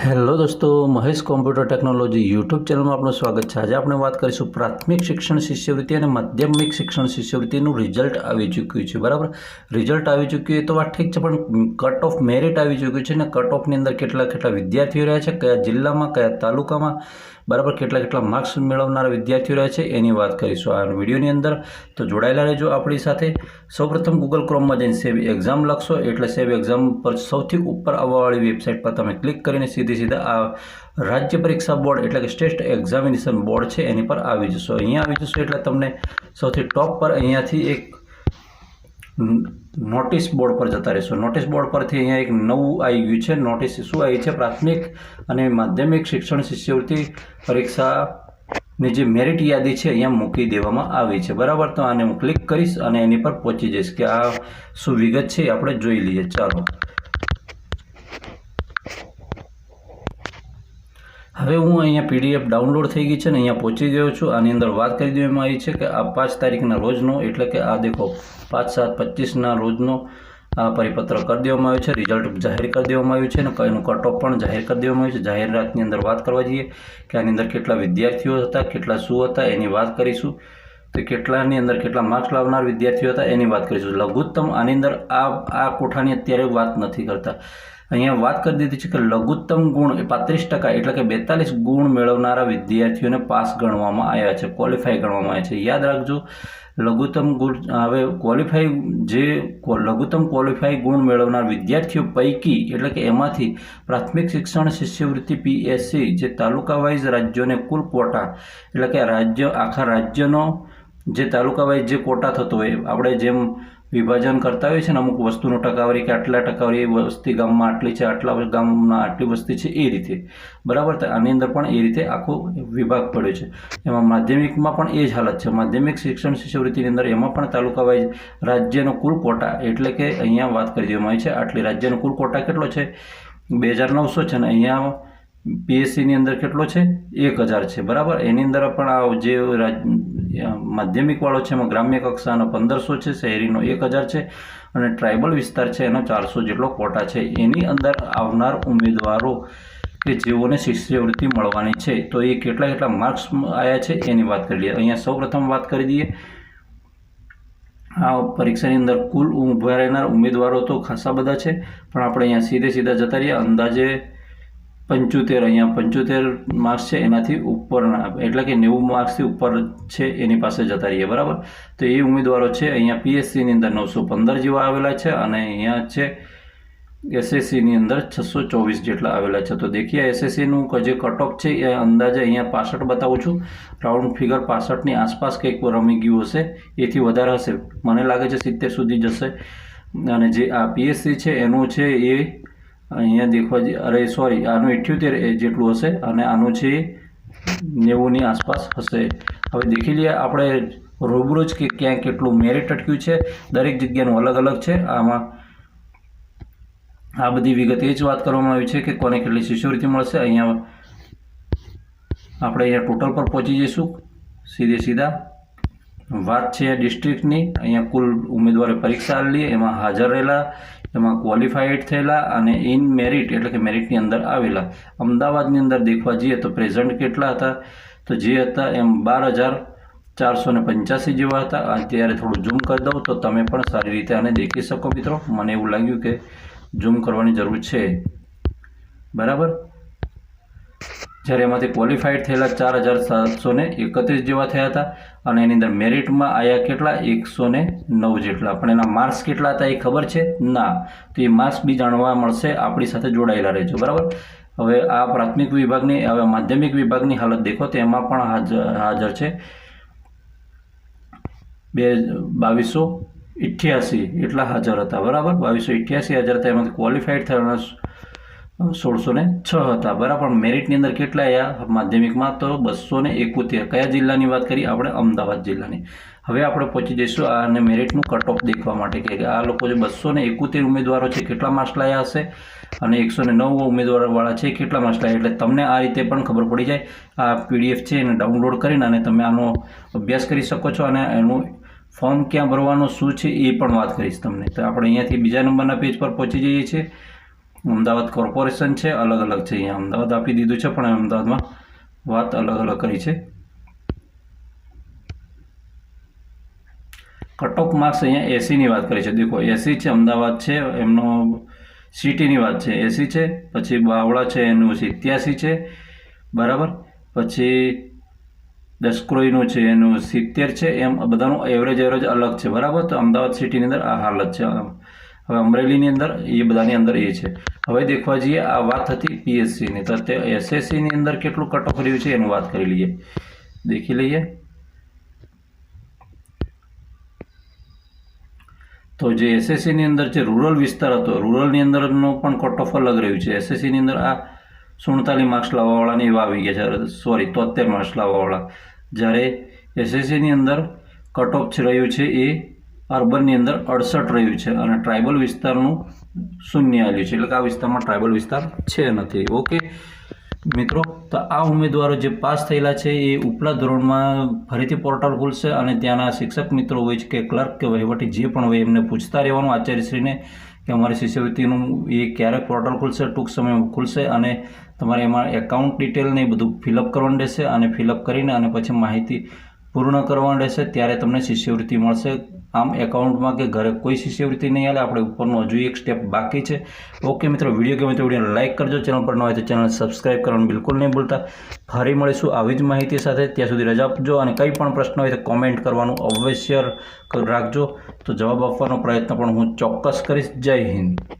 Hello દોસ્તો, Mahesh computer technology YouTube ચેનલમાં આપનું સ્વાગત છે. આજે આપણે વાત કરીશું પ્રાથમિક શિક્ષણ શિષ્યવૃત્તિ અને માધ્યમિક શિક્ષણ શિષ્યવૃત્તિનું રિઝલ્ટ આવી ચૂક્યું છે, બરાબર? રિઝલ્ટ આવી ચૂક્યું એ તો વાત ઠીક છે, પણ કટ ઓફ મેરિટ આવી ચૂક્યું છે ને કટ ઓફની અંદર કેટલા કેટલા વિદ્યાર્થીઓ રહ્યા છે, કયા જિલ્લામાં, કયા તાલુકામાં બરાબર કેટલા કેટલા માર્ક્સ મેળવનારા વિદ્યાર્થીઓ રહે છે એની વાત કરીશું આ વિડીયોની અંદર. તો જોડાયેલા રહેજો આપણી સાથે. સૌપ્રથમ ગૂગલ ક્રોમમાં જઈને સેવ એક્ઝામ લખશો. એટલે સેવ એક્ઝામ પર સૌથી ઉપર આવવાવાળી વેબસાઇટ પર તમે ક્લિક કરીને સીધી સીધા આ રાજ્ય પરીક્ષા બોર્ડ એટલે કે સ્ટેટ એક્ઝામિનેશન બોર્ડ છે એની પર આવી જશો. અહીંયા આવી જશો એટલે તમને સૌથી ટોપ પર અહીંયાથી એક નોટિસ બોર્ડ પર જતા રહેશો. નોટિસ બોર્ડ પરથી અહીંયા એક નવું આવી ગયું છે. નોટિસ શું આવી છે? પ્રાથમિક અને માધ્યમિક શિક્ષણ શિષ્યવૃત્તિ પરીક્ષાની જે મેરિટ યાદી છે અહીંયા મૂકી દેવામાં આવી છે. બરાબર? તો આને હું ક્લિક કરીશ અને એની પર પહોંચી જઈશ કે આ શું વિગત છે આપણે જોઈ લઈએ. ચાલો. હવે હું અહીંયા પીડીએફ ડાઉનલોડ થઈ ગઈ છે ને અહીંયા પહોંચી ગયો છું. આની અંદર વાત કરી દેવામાં આવી છે કે આ પાંચ તારીખના રોજનો, એટલે કે આ દેખો, પાંચ સાત પચીસના રોજનો આ પરિપત્ર કરી દેવામાં આવ્યો છે. રિઝલ્ટ જાહેર કરી દેવામાં આવ્યું છે અને એનું કટ ઓફ પણ જાહેર કરી દેવામાં આવ્યું છે. જાહેરાતની અંદર વાત કરવા જઈએ કે આની અંદર કેટલા વિદ્યાર્થીઓ હતા, કેટલા શું હતા, એની વાત કરીશું. તો કેટલાની અંદર કેટલા માર્ક્સ લાવનાર વિદ્યાર્થીઓ હતા, એની વાત કરીશું. લઘુત્તમ આની અંદર આ આ કોઠાની અત્યારે વાત નથી કરતા. અહીંયા વાત કરી દીધી છે કે લઘુત્તમ ગુણ એ પાંત્રીસ ટકા એટલે કે બેતાલીસ ગુણ મેળવનારા વિદ્યાર્થીઓને પાસ ગણવામાં આવ્યા છે ક્વોલિફાય ગણવામાં આવ્યા છે. યાદ રાખજો, લઘુત્તમ ગુણ, હવે ક્વોલિફાઈ જે લઘુત્તમ ક્વોલિફાઈ ગુણ મેળવનાર વિદ્યાર્થીઓ પૈકી એટલે કે એમાંથી પ્રાથમિક શિક્ષણ શિષ્યવૃત્તિ પીએસસી જે તાલુકા વાઇઝ રાજ્યોને કુલ કોટા એટલે કે રાજ્ય, આખા રાજ્યનો જે તાલુકા વાઇઝ જે કોટા થતો હોય, આપણે જેમ વિભાજન કરતા હોય છે ને અમુક વસ્તુનો ટકાવારી કે આટલા ટકાવારી વસ્તી ગામમાં આટલી છે, આટલા ગામમાં આટલી વસ્તી છે, એ રીતે. બરાબર? તો આની અંદર પણ એ રીતે આખો વિભાગ પડ્યો છે. એમાં માધ્યમિકમાં પણ એ જ હાલત છે. માધ્યમિક શિક્ષણ શિષ્યવૃત્તિની અંદર એમાં પણ તાલુકા વાઇઝ રાજ્યનો કુલ કોટા, એટલે કે અહીંયા વાત કરી દેવામાં આવી છે, આટલી. રાજ્યનો કુલ કોટા કેટલો છે? બે હજાર નવસો છે ને અહીંયા પીએસસીની અંદર કેટલો છે? એક હજાર છે. બરાબર? એની અંદર પણ આ જે માધ્યમિકવાળો છે, એમાં ગ્રામ્ય કક્ષાનો પંદરસો છે, શહેરીનો એક હજાર છે અને ટ્રાઇબલ વિસ્તાર છે, એનો ચારસો જેટલો કોટા છે. એની અંદર આવનાર ઉમેદવારો કે જેઓને શિષ્યવૃત્તિ મળવાની છે, તો એ કેટલા કેટલા માર્ક્સ આવ્યા છે, એની વાત કરી લઈએ. અહીંયા સૌપ્રથમ વાત કરી દઈએ. આ પરીક્ષાની અંદર કુલ ઊભા રહેનાર ઉમેદવારો તો ખાસા બધા છે, પણ આપણે અહીંયા સીધે સીધા જતા રહીએ. અંદાજે પંચોતેર અહીંયા, પંચોતેર માર્ક્સ છે એનાથી ઉપરના એટલે કે નેવું માર્ક્સથી ઉપર છે એની પાસે જતા રહીએ, બરાબર? તો એ ઉમેદવારો છે, અહીંયા પીએસસીની અંદર નવસો પંદર જેવા આવેલા છે અને અહીંયા છે એસએસસીની અંદર છસો ચોવીસ જેટલા આવેલા છે. તો દેખીએ એસએસસીનું જે કટ છે, એ અંદાજે અહીંયા પાસઠ બતાવું છું. રાઉન્ડ ફિગર પાસઠની આસપાસ કંઈક રમી ગયું હશે, એથી વધારે હશે. મને લાગે છે સિત્તેર સુધી જશે. અને જે આ પીએસસી છે, એનું છે એ અહીંયા દેખવા અરે સોરી આનું ઇઠ્યોતેર જેટલું હશે અને આનું છે નેવુંની આસપાસ હશે. હવે દેખી લઈએ આપણે રૂબરૂ કે ક્યાં કેટલું મેરિટ અટક્યું છે. દરેક જગ્યાનું અલગ અલગ છે. આમાં આ બધી વિગત એ જ વાત કરવામાં આવી છે કે કોને કેટલી શિષ્યવૃત્તિ મળશે. અહીંયા આપણે અહીંયા ટોટલ પર પહોંચી જઈશું. સીધે સીધા વાત છે ડિસ્ટ્રિક્ટની અહીંયા કુલ ઉમેદવારે પરીક્ષા આપેલી, એમાં હાજર રહેલા, એમાં ક્વોલિફાઈડ થયેલા અને ઇન મેરિટ એટલે કે મેરિટની અંદર આવેલા. અમદાવાદની અંદર દેખવા જઈએ તો પ્રેઝન્ટ કેટલા હતા? તો જે હતા એમ બાર હજાર ચારસો ને પંચ્યાસી જેવા હતા. અત્યારે થોડું ઝૂમ કરી દઉં તો તમે પણ સારી રીતે આને દેખી શકો મિત્રો. મને એવું લાગ્યું કે ઝૂમ કરવાની જરૂર છે. બરાબર? જ્યારે એમાંથી ક્વોલિફાઈડ થયેલા ચાર હજાર સાતસો ને એકત્રીસ જેવા થયા હતા અને એની અંદર મેરિટમાં આવ્યા કેટલા? એકસો ને નવ જેટલા. પણ એના માર્ક્સ કેટલા હતા એ ખબર છે? ના. તો એ માર્ક્સ બી જાણવા મળશે. આપણી સાથે જોડાયેલા રહેજો. બરાબર? હવે આ પ્રાથમિક વિભાગની, હવે માધ્યમિક વિભાગની હાલત દેખો તો એમાં પણ હાજર હાજર છે. બે, બાવીસો અઠ્યાસી એટલા હાજર હતા. બરાબર? બાવીસો અઠ્યાસી હાજર હતા. એમાંથી ક્વોલિફાઈડ થવાના સોળસો ને છ હતા. બરાબર. મેરિટની અંદર કેટલા આવ્યા માધ્યમિકમાં તો બસો ને એકોતેર. કયા જિલ્લાની વાત કરી આપણે અમદાવાદ જિલ્લાની. હવે આપણે પહોંચી જઈશું આને મેરિટનું કટ ઓફ દેખવા માટે કે આ લોકો જે બસો ને એકોતેર ઉમેદવારો છે, કેટલા માર્ક્સ લાયા હશે? અને એકસો ને નવ ઉમેદવારવાળા છે, કેટલા માર્ક્સ લાયા? એટલે તમને આ રીતે પણ ખબર પડી જાય. આ પીડીએફ છે, એને ડાઉનલોડ કરીને અને તમે આનો અભ્યાસ કરી શકો છો અને એનું ફોર્મ ક્યાં ભરવાનું, શું છે એ પણ વાત કરીશ તમને. તો આપણે અહીંયાથી બીજા નંબરના પેજ પર પહોંચી જઈએ છીએ. અમદાવાદ કોર્પોરેશન છે, અલગ અલગ છે, અહીંયા અમદાવાદ આપી દીધું છે, પણ અમદાવાદમાં વાત અલગ અલગ કરી છે. કટ ઓફ માર્ક્સ અહીંયા એસીની વાત કરી છે. દેખો, એસી છે, અમદાવાદ છે, એમનો સિટીની વાત છે. એસી છે, પછી બાવળા છે, એનું સિત્યાસી છે, બરાબર? પછી દસક્રોઈનું છે, એનું સિત્તેર છે, એમ બધાનું એવરેજ એવરેજ અલગ છે, બરાબર? તો અમદાવાદ સિટીની અંદર આ હાલત છે. હવે અમરેલીની અંદર, એ બધાની અંદર એ છે. હવે દેખવા જઈએ, આ વાત હતી પીએસસીની તો તે એસએસસીની અંદર કેટલું કટ ઓફ રહ્યું છે, એનું વાત કરી લઈએ. દેખી લઈએ. તો જે એસએસસીની અંદર જે રૂરલ વિસ્તાર હતો રૂરલની અંદરનો પણ કટ ઓફ અલગ રહ્યું છે. એસએસસીની અંદર આ સુડતાલીસ માર્ક્સ લાવવાવાળાને એવા આવી ગયા છે. સોરી તોતેર માર્ક્સ લાવવાવાળા. જ્યારે એસએસસીની અંદર કટ ઓફ રહ્યું છે એ અર્બનની અંદર અડસઠ રહ્યું છે અને ટ્રાઇબલ વિસ્તારનું શૂન્ય આવ્યું છે. એટલે કે આ વિસ્તારમાં ટ્રાઇબલ વિસ્તાર છે નથી. ઓકે મિત્રો, તો આ ઉમેદવારો જે પાસ થયેલા છે એ ઉપલા ધોરણમાં ફરીથી પોર્ટલ ખુલશે અને ત્યાંના શિક્ષક મિત્રો હોય છે કે ક્લર્ક કે વહીવટી જે પણ હોય એમને પૂછતા રહેવાનું આચાર્યશ્રીને કે અમારી શિષ્યવૃત્તિનું એ ક્યારેક પોર્ટલ ખુલશે, ટૂંક સમયમાં ખુલશે અને તમારે એમાં એકાઉન્ટ ડિટેલને એ બધું ફિલઅપ કરવાનું રહેશે અને ફિલઅપ કરીને અને પછી માહિતી પૂર્ણ કરવાની રહેશે. ત્યારે તમને શિષ્યવૃત્તિ મળશે. આમ એકાઉન્ટમાં કે ઘરે કોઈ શિષ્યવૃત્તિ નહીં આવે આપણે ઉપરનો હજુ એક સ્ટેપ બાકી છે. ઓકે મિત્રો વીડિયો ગમે તો વિડીયોને લાઇક કરજો. ચેનલ પર ન હોય તો ચેનલ સબસ્ક્રાઈબ કરવાનું બિલકુલ નહીં ભૂલતા. ફરી મળીશું આવી જ માહિતી સાથે. ત્યાં સુધી રજા આપજો અને કંઈ પણ પ્રશ્ન હોય તો કોમેન્ટ કરવાનું અવશ્ય રાખજો. તો જવાબ આપવાનો પ્રયત્ન પણ હું ચોક્કસ કરીશ. જય હિન્દ.